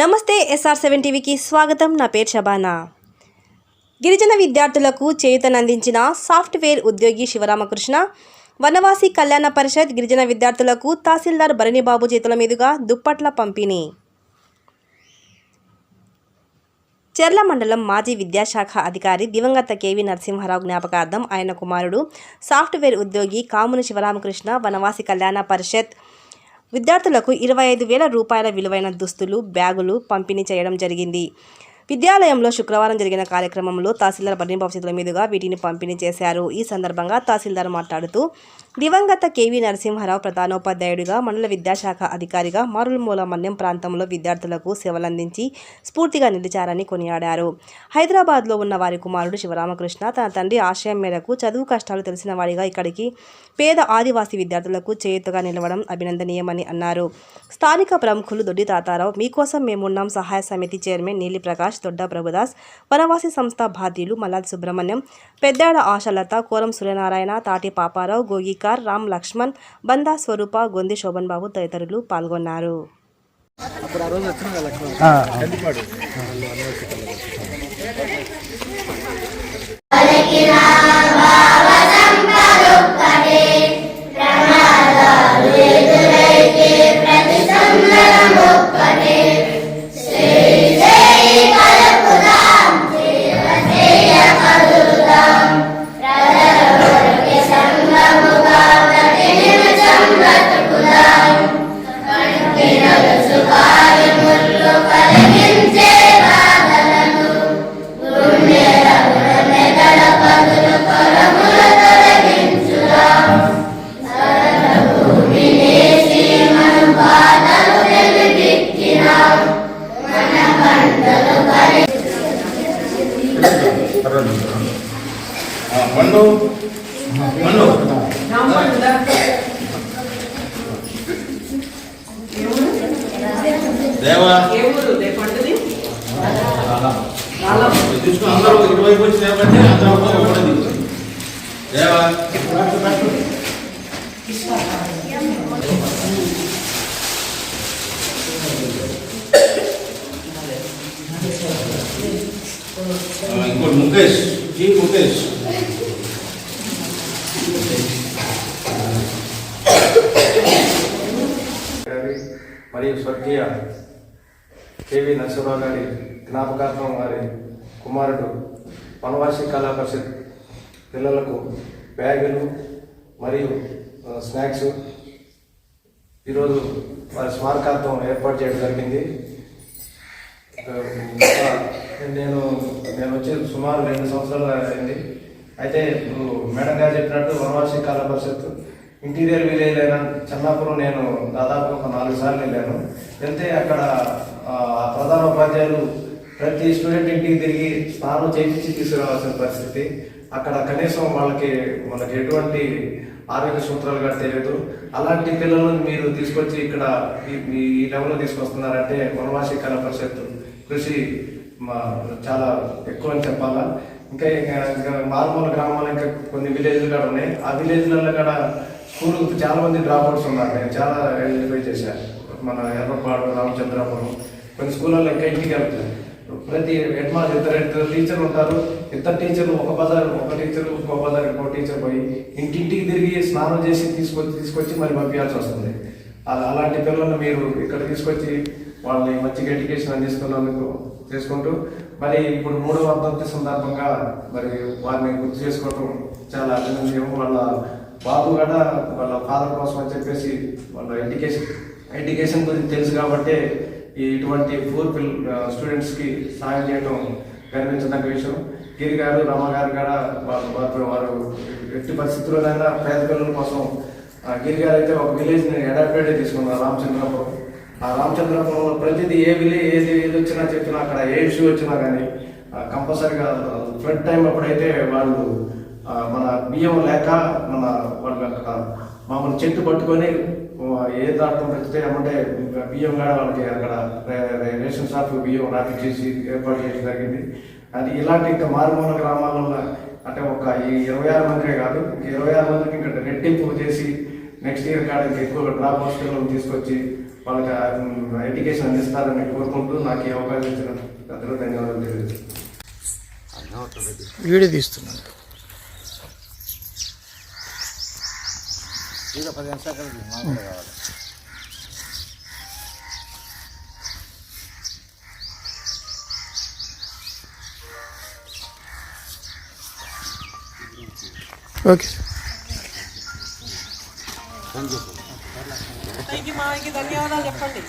నమస్తే SR seven టీవీకి స్వాగతం. నా పేరు శబానా గిరిజన విద్యార్థులకు చేయూతనందించిన సాఫ్ట్వేర్ ఉద్యోగి శివరామకృష్ణ వనవాసి కళ్యాణ పరిషత్ గిరిజన విద్యార్థులకు తహసీల్దార్ భరణిబాబు చేతుల మీదుగా దుప్పట్ల పంపిణీ. చెర్ల మండలం మాజీ విద్యాశాఖ అధికారి దివంగత కేవి నరసింహారావు జ్ఞాపకార్థం ఆయన కుమారుడు సాఫ్ట్వేర్ ఉద్యోగి కాముని శివరామకృష్ణ వనవాసి కళ్యాణ పరిషత్ విద్యార్థులకు ఇరవై ఐదు వేల రూపాయల విలువైన దుస్తులు బ్యాగులు పంపిణీ చేయడం జరిగింది. విద్యాలయంలో శుక్రవారం జరిగిన కార్యక్రమంలో తహసీల్దార్ బర్ణిబాబు చేతుల మీదుగా వీటిని పంపిణీ చేశారు. ఈ సందర్భంగా తహసీల్దార్ మాట్లాడుతూ దివంగత కేవీ నరసింహారావు ప్రధానోపాధ్యాయుడిగా మండల విద్యాశాఖ అధికారిగా మారులమూల మన్యం ప్రాంతంలో విద్యార్థులకు సేవలందించి స్ఫూర్తిగా నిలిచారని కొనియాడారు. హైదరాబాద్లో ఉన్న వారి కుమారుడు శివరామకృష్ణ తన తండ్రి ఆశయం మేరకు చదువు కష్టాలు తెలిసిన వాడిగా ఇక్కడికి పేద ఆదివాసీ విద్యార్థులకు చేయుతగా నిలవడం అభినందనీయమని అన్నారు. స్థానిక ప్రముఖులు దొడ్డి తాతారావు మీకోసం మేమున్నాం సహాయ సమితి చైర్మన్ నీలి ప్రకాష్ దొడ్డ ప్రభుదాస్ వనవాసి సంస్థ బాధ్యులు మల్లాది సుబ్రహ్మణ్యం పెద్దాడ ఆశలత కోరం సూర్యనారాయణ తాటి పాపారావు గోగికార్ రామ్ లక్ష్మణ్ బందా స్వరూప గొంది శోభన్ బాబు తదితరులు పాల్గొన్నారు. అప్పుడు ఆ రోజు వచ్చిన కదా లక్ష్మణ్? కందిపాడు అందరూ ఇటువైపు వచ్చి లేకపోతే అందరూ దేవా. ఇంకోటి ముఖేష్. జీ ముఖేష్. మరియు స్వర్గీయ. కేవి నరసింహరావు గారి జ్ఞాపకార్థం వారి కుమారుడు వనవాసి కళా పరిషత్ పిల్లలకు బ్యాగులు మరియు స్నాక్స్. ఈరోజు వారి స్మారకార్థం ఏర్పాటు చేయడం జరిగింది. నేను నేను వచ్చి సుమారు రెండు సంవత్సరాలు అయింది. అయితే ఇప్పుడు మేడం గారు చెప్పినట్టు వనవాసి కళా పరిషత్ ఇంటీరియర్ విలేజ్ అయిన చెన్నాపురం నేను దాదాపు ఒక నాలుగు సార్లు వెళ్ళాను. వెళ్తే అక్కడ ప్రధాన ఉపాధ్యాయులు ప్రతి స్టూడెంట్ ఇంటికి తిరిగి స్నానం చేయించి తీసుకురావాల్సిన పరిస్థితి. అక్కడ కనీసం వాళ్ళకి మనకి ఎటువంటి ఆరోగ్య సూత్రాలు కూడా తెలియదు. అలాంటి పిల్లలను మీరు తీసుకొచ్చి ఇక్కడ ఈ- ఈ లెవెల్లో తీసుకొస్తున్నారంటే వనవాసి కళా పరిషత్ కృషి మా చాలా ఎక్కువ అని చెప్పాలా. ఇంకా ఇంకా- ఇంకా మారుమూల గ్రామాలు ఇంకా కొన్ని విలేజ్లు కూడా ఉన్నాయి. ఆ విలేజ్లలో కూడా స్కూల్ చాలా మంది డ్రాప్ అవుట్స్ ఉన్నారు. నేను చాలా వెరిఫై చేశాను మన ఎర్రపాడు రామచంద్రాపురం కొన్ని స్కూళ్ళల్లో ఇంకా ఇంటికి వెళ్తారు ప్రతి హెడ్ మాస్టర్ ఇద్దరు ఇద్దరు టీచర్లు ఉంటారు. ఇద్దరు టీచర్లు ఒక బజార్ ఒక టీచర్ ఇంకో బజార్ ఇంకో టీచర్ పోయి ఇంటింటికి తిరిగి స్నానం చేసి తీసుకొచ్చి తీసుకొచ్చి మరి పంపించాల్సి వస్తుంది. అలాంటి పిల్లలను మీరు ఇక్కడ తీసుకొచ్చి వాళ్ళని మంచిగా ఎడ్యుకేషన్ అందిస్తున్నందుకు చేసుకుంటూ మరి ఇప్పుడు మూడవ వర్ధంతి సందర్భంగా మరి వారిని గుర్తు చేసుకోవడం చాలా అభినందనీయం. వాళ్ళ బాబు కూడా వాళ్ళ ఫాదర్ కోసం అని చెప్పేసి వాళ్ళ ఎడ్యుకేషన్ ఎడ్యుకేషన్ గురించి తెలుసు కాబట్టి ఈ ఇటువంటి పూర్ పిల్ స్టూడెంట్స్కి సహాయం సాయం చేయడం గర్వించదగ్గ విషయం. గిరి గారు రమ గారు కూడా వారు వారు వారు ఎట్టి పరిస్థితుల్లోనైనా పేద పిల్లల కోసం గిరి గారు అయితే ఒక విలేజ్ని అడాప్టెడ్ తీసుకున్నారు రామచంద్రపురం. ఆ రామచంద్రపురంలో ప్రతిదీ ఏ విలేజ్ ఏది ఏది వచ్చినా చెప్పినా అక్కడ ఏ ఇష్యూ వచ్చినా కానీ కంపల్సరిగా ఫ్లడ్ టైం అప్పుడైతే వాళ్ళు మన బియ్యం లేక మన వాళ్ళ అక్కడ మామూలు చెట్టు పట్టుకొని ఏ దాంట్లో పెడితే ఏమంటే బియ్యం కూడా వాళ్ళకి అక్కడ రేషన్ షాప్ బియ్యం రాపిచ్చేసి ఏర్పాటు చేయడం జరిగింది. అది ఇలాంటి ఇంకా మారుమూల గ్రామాలలో అంటే ఒక ఈ ఇరవై ఆరు మందికే కాదు ఇరవై ఆరు మందికి ఇంకా రెట్టింపు చేసి నెక్స్ట్ ఇయర్ కాడ ఇంకా ఎక్కువ డ్రాప్ హాస్టల్లో తీసుకొచ్చి వాళ్ళకి ఎడ్యుకేషన్ అందిస్తారని కోరుకుంటూ నాకు ఈ అవకాశం ఇచ్చిన పెద్దలు ధన్యవాదాలు తెలియజేస్తాను వీడియో తీస్తున్నాను. ఓకే ధన్యవాదాలు చెప్పండి